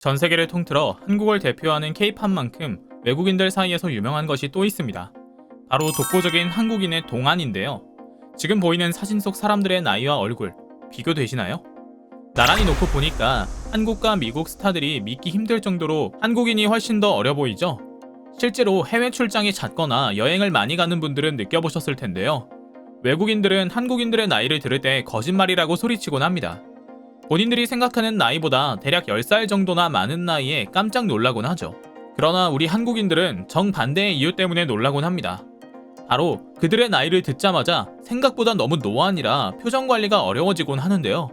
전 세계를 통틀어 한국을 대표하는 K-팝만큼 외국인들 사이에서 유명한 것이 또 있습니다. 바로 독보적인 한국인의 동안인데요. 지금 보이는 사진 속 사람들의 나이와 얼굴 비교되시나요? 나란히 놓고 보니까 한국과 미국 스타들이 믿기 힘들 정도로 한국인이 훨씬 더 어려 보이죠? 실제로 해외 출장이 잦거나 여행을 많이 가는 분들은 느껴보셨을 텐데요. 외국인들은 한국인들의 나이를 들을 때 거짓말이라고 소리치곤 합니다. 본인들이 생각하는 나이보다 대략 10살 정도나 많은 나이에 깜짝 놀라곤 하죠. 그러나 우리 한국인들은 정반대의 이유 때문에 놀라곤 합니다. 바로 그들의 나이를 듣자마자 생각보다 너무 노안이라 표정 관리가 어려워지곤 하는데요.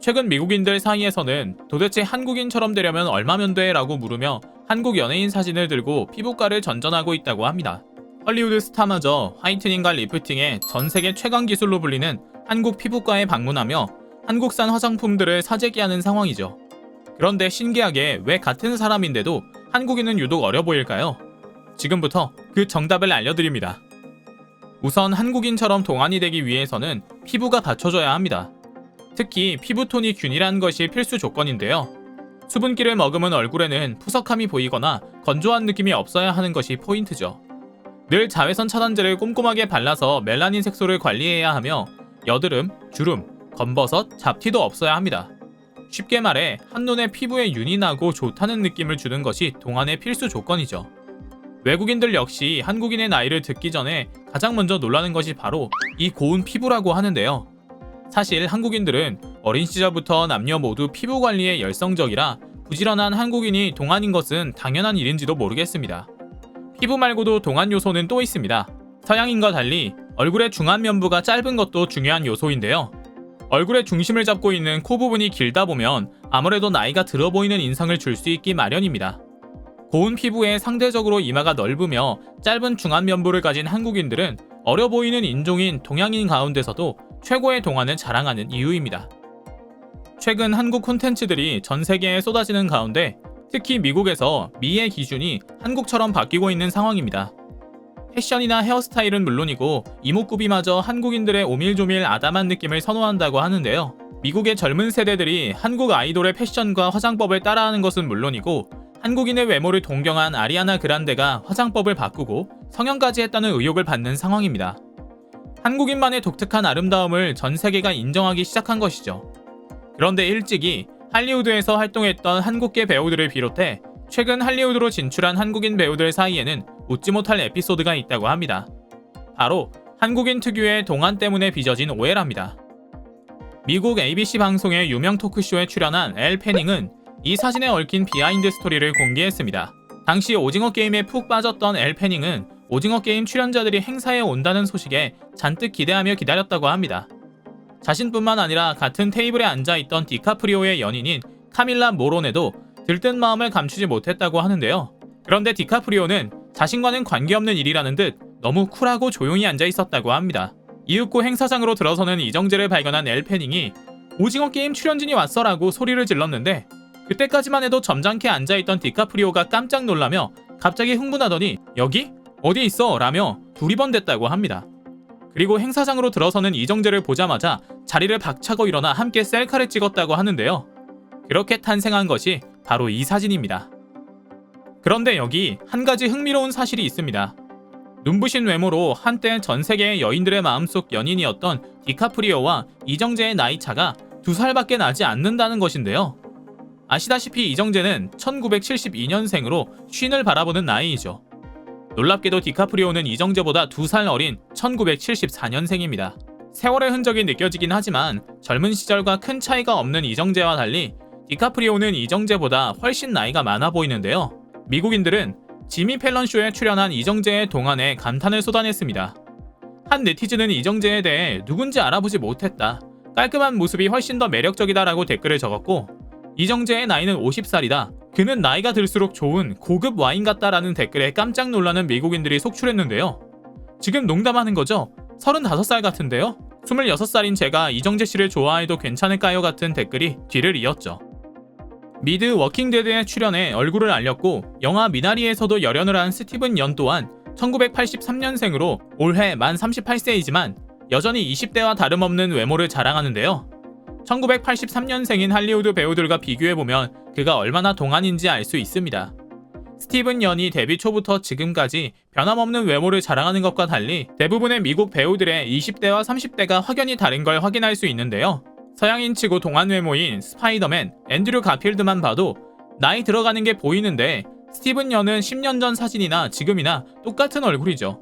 최근 미국인들 사이에서는 도대체 한국인처럼 되려면 얼마면 돼? 라고 물으며 한국 연예인 사진을 들고 피부과를 전전하고 있다고 합니다. 헐리우드 스타마저 화이트닝과 리프팅의 전 세계 최강 기술로 불리는 한국 피부과에 방문하며 한국산 화장품들을 사재기하는 상황이죠. 그런데 신기하게 왜 같은 사람인데도 한국인은 유독 어려 보일까요? 지금부터 그 정답을 알려드립니다. 우선 한국인처럼 동안이 되기 위해서는 피부가 받쳐줘야 합니다. 특히 피부톤이 균일한 것이 필수 조건인데요. 수분기를 머금은 얼굴에는 푸석함이 보이거나 건조한 느낌이 없어야 하는 것이 포인트죠. 늘 자외선 차단제를 꼼꼼하게 발라서 멜라닌 색소를 관리해야 하며 여드름, 주름, 검버섯, 잡티도 없어야 합니다. 쉽게 말해 한눈에 피부에 윤이 나고 좋다는 느낌을 주는 것이 동안의 필수 조건이죠. 외국인들 역시 한국인의 나이를 듣기 전에 가장 먼저 놀라는 것이 바로 이 고운 피부라고 하는데요. 사실 한국인들은 어린 시절부터 남녀 모두 피부 관리에 열성적이라 부지런한 한국인이 동안인 것은 당연한 일인지도 모르겠습니다. 피부 말고도 동안 요소는 또 있습니다. 서양인과 달리 얼굴의 중안 면부가 짧은 것도 중요한 요소인데요. 얼굴의 중심을 잡고 있는 코 부분이 길다 보면 아무래도 나이가 들어 보이는 인상을 줄 수 있기 마련입니다. 고운 피부에 상대적으로 이마가 넓으며 짧은 중안 면부를 가진 한국인들은 어려 보이는 인종인 동양인 가운데서도 최고의 동안을 자랑하는 이유입니다. 최근 한국 콘텐츠들이 전 세계에 쏟아지는 가운데 특히 미국에서 미의 기준이 한국처럼 바뀌고 있는 상황입니다. 패션이나 헤어스타일은 물론이고 이목구비마저 한국인들의 오밀조밀 아담한 느낌을 선호한다고 하는데요. 미국의 젊은 세대들이 한국 아이돌의 패션과 화장법을 따라하는 것은 물론이고 한국인의 외모를 동경한 아리아나 그란데가 화장법을 바꾸고 성형까지 했다는 의혹을 받는 상황입니다. 한국인만의 독특한 아름다움을 전 세계가 인정하기 시작한 것이죠. 그런데 일찍이 할리우드에서 활동했던 한국계 배우들을 비롯해 최근 할리우드로 진출한 한국인 배우들 사이에는 웃지 못할 에피소드가 있다고 합니다. 바로 한국인 특유의 동안 때문에 빚어진 오해랍니다. 미국 ABC 방송의 유명 토크쇼에 출연한 엘 패닝은 이 사진에 얽힌 비하인드 스토리를 공개했습니다. 당시 오징어 게임에 푹 빠졌던 엘 패닝은 오징어 게임 출연자들이 행사에 온다는 소식에 잔뜩 기대하며 기다렸다고 합니다. 자신뿐만 아니라 같은 테이블에 앉아 있던 디카프리오의 연인인 카밀라 모로네도 들뜬 마음을 감추지 못했다고 하는데요. 그런데 디카프리오는 자신과는 관계없는 일이라는 듯 너무 쿨하고 조용히 앉아 있었다고 합니다. 이윽고 행사장으로 들어서는 이정재를 발견한 엘 패닝이 오징어 게임 출연진이 왔어라고 소리를 질렀는데 그때까지만 해도 점잖게 앉아있던 디카프리오가 깜짝 놀라며 갑자기 흥분하더니 여기? 어디 있어? 라며 두리번댔다고 합니다. 그리고 행사장으로 들어서는 이정재를 보자마자 자리를 박차고 일어나 함께 셀카를 찍었다고 하는데요. 그렇게 탄생한 것이 바로 이 사진입니다. 그런데 여기 한 가지 흥미로운 사실이 있습니다. 눈부신 외모로 한때 전 세계의 여인들의 마음속 연인이었던 디카프리오와 이정재의 나이 차가 두 살밖에 나지 않는다는 것인데요. 아시다시피 이정재는 1972년생으로 쉰을 바라보는 나이이죠. 놀랍게도 디카프리오는 이정재보다 두 살 어린 1974년생입니다. 세월의 흔적이 느껴지긴 하지만 젊은 시절과 큰 차이가 없는 이정재와 달리 디카프리오는 이정재보다 훨씬 나이가 많아 보이는데요. 미국인들은 지미 펠런 쇼에 출연한 이정재의 동안에 감탄을 쏟아냈습니다. 한 네티즌은 이정재에 대해 누군지 알아보지 못했다. 깔끔한 모습이 훨씬 더 매력적이다라고 댓글을 적었고 이정재의 나이는 50살이다. 그는 나이가 들수록 좋은 고급 와인 같다라는 댓글에 깜짝 놀라는 미국인들이 속출했는데요. 지금 농담하는 거죠? 35살 같은데요? 26살인 제가 이정재 씨를 좋아해도 괜찮을까요? 같은 댓글이 뒤를 이었죠. 미드 워킹데드에 출연해 얼굴을 알렸고 영화 미나리에서도 열연을 한 스티븐 연 또한 1983년생으로 올해 만 38세이지만 여전히 20대와 다름없는 외모를 자랑하는데요. 1983년생인 할리우드 배우들과 비교해보면 그가 얼마나 동안인지 알 수 있습니다. 스티븐 연이 데뷔 초부터 지금까지 변함없는 외모를 자랑하는 것과 달리 대부분의 미국 배우들의 20대와 30대가 확연히 다른 걸 확인할 수 있는데요. 서양인치고 동안 외모인 스파이더맨, 앤드류 가필드만 봐도 나이 들어가는 게 보이는데 스티븐 연은 10년 전 사진이나 지금이나 똑같은 얼굴이죠.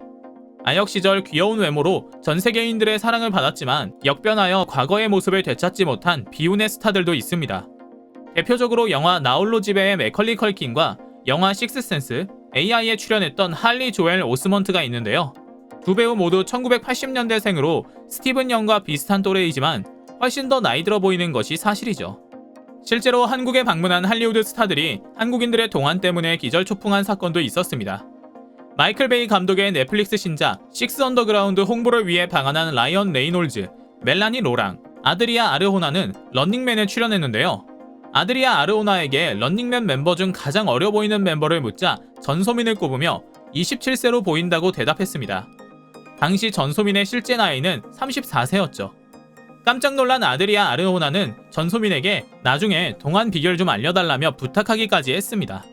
아역 시절 귀여운 외모로 전 세계인들의 사랑을 받았지만 역변하여 과거의 모습을 되찾지 못한 비운의 스타들도 있습니다. 대표적으로 영화 나홀로 집에의 맥컬리 컬킨과 영화 식스센스, AI에 출연했던 할리 조엘 오스먼트가 있는데요. 두 배우 모두 1980년대생으로 스티븐 영과 비슷한 또래이지만 훨씬 더 나이 들어 보이는 것이 사실이죠. 실제로 한국에 방문한 할리우드 스타들이 한국인들의 동안 때문에 기절초풍한 사건도 있었습니다. 마이클 베이 감독의 넷플릭스 신작 식스 언더그라운드 홍보를 위해 방한한 라이언 레이놀즈, 멜라니 로랑, 아드리아 아르호나는 런닝맨에 출연했는데요. 아드리아 아르호나에게 런닝맨 멤버 중 가장 어려 보이는 멤버를 묻자 전소민을 꼽으며 27세로 보인다고 대답했습니다. 당시 전소민의 실제 나이는 34세였죠. 깜짝 놀란 아드리아 아르호나는 전소민에게 나중에 동안 비결 좀 알려달라며 부탁하기까지 했습니다.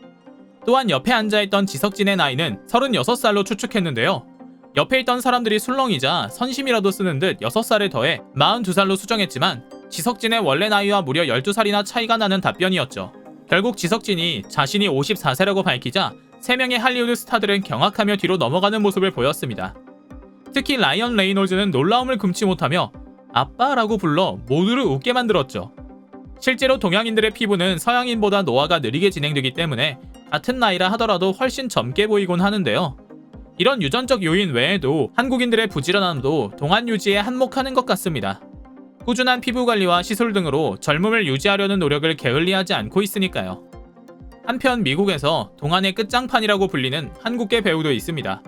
또한 옆에 앉아있던 지석진의 나이는 36살로 추측했는데요. 옆에 있던 사람들이 술렁이자 선심이라도 쓰는 듯 6살을 더해 42살로 수정했지만 지석진의 원래 나이와 무려 12살이나 차이가 나는 답변이었죠. 결국 지석진이 자신이 54세라고 밝히자 3명의 할리우드 스타들은 경악하며 뒤로 넘어가는 모습을 보였습니다. 특히 라이언 레이놀즈는 놀라움을 금치 못하며 아빠라고 불러 모두를 웃게 만들었죠. 실제로 동양인들의 피부는 서양인보다 노화가 느리게 진행되기 때문에 같은 나이라 하더라도 훨씬 젊게 보이곤 하는데요. 이런 유전적 요인 외에도 한국인들의 부지런함도 동안 유지에 한몫하는 것 같습니다. 꾸준한 피부 관리와 시술 등으로 젊음을 유지하려는 노력을 게을리하지 않고 있으니까요. 한편 미국에서 동안의 끝장판이라고 불리는 한국계 배우도 있습니다.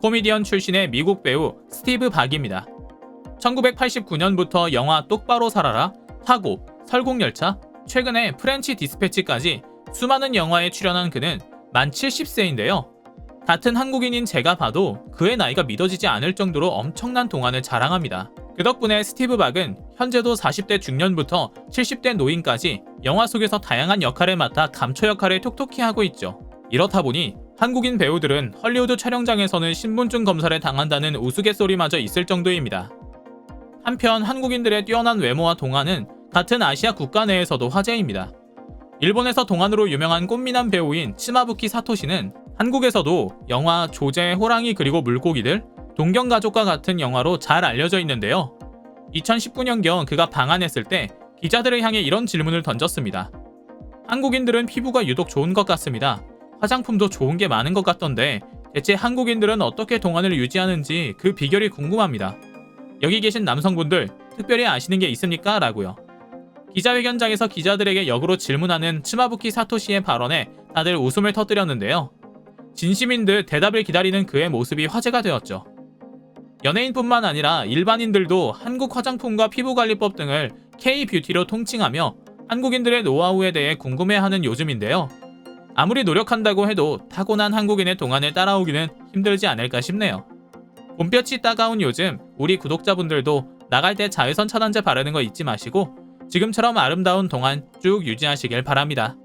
코미디언 출신의 미국 배우 스티브 박입니다. 1989년부터 영화 똑바로 살아라, 파고, 설국열차, 최근에 프렌치 디스패치까지 수많은 영화에 출연한 그는 만 70세인데요. 같은 한국인인 제가 봐도 그의 나이가 믿어지지 않을 정도로 엄청난 동안을 자랑합니다. 그 덕분에 스티브 박은 현재도 40대 중년부터 70대 노인까지 영화 속에서 다양한 역할을 맡아 감초 역할을 톡톡히 하고 있죠. 이렇다 보니 한국인 배우들은 헐리우드 촬영장에서는 신분증 검사를 당한다는 우스갯소리마저 있을 정도입니다. 한편 한국인들의 뛰어난 외모와 동안은 같은 아시아 국가 내에서도 화제입니다. 일본에서 동안으로 유명한 꽃미남 배우인 치마부키 사토시는 한국에서도 영화 조제, 호랑이 그리고 물고기들, 동경가족과 같은 영화로 잘 알려져 있는데요. 2019년경 그가 방한했을 때 기자들을 향해 이런 질문을 던졌습니다. 한국인들은 피부가 유독 좋은 것 같습니다. 화장품도 좋은 게 많은 것 같던데 대체 한국인들은 어떻게 동안을 유지하는지 그 비결이 궁금합니다. 여기 계신 남성분들 특별히 아시는 게 있습니까? 라고요. 기자회견장에서 기자들에게 역으로 질문하는 치마부키 사토시의 발언에 다들 웃음을 터뜨렸는데요. 진심인 듯 대답을 기다리는 그의 모습이 화제가 되었죠. 연예인뿐만 아니라 일반인들도 한국 화장품과 피부관리법 등을 K-뷰티로 통칭하며 한국인들의 노하우에 대해 궁금해하는 요즘인데요. 아무리 노력한다고 해도 타고난 한국인의 동안을 따라오기는 힘들지 않을까 싶네요. 봄볕이 따가운 요즘 우리 구독자분들도 나갈 때 자외선 차단제 바르는 거 잊지 마시고 지금처럼 아름다운 동안 쭉 유지하시길 바랍니다.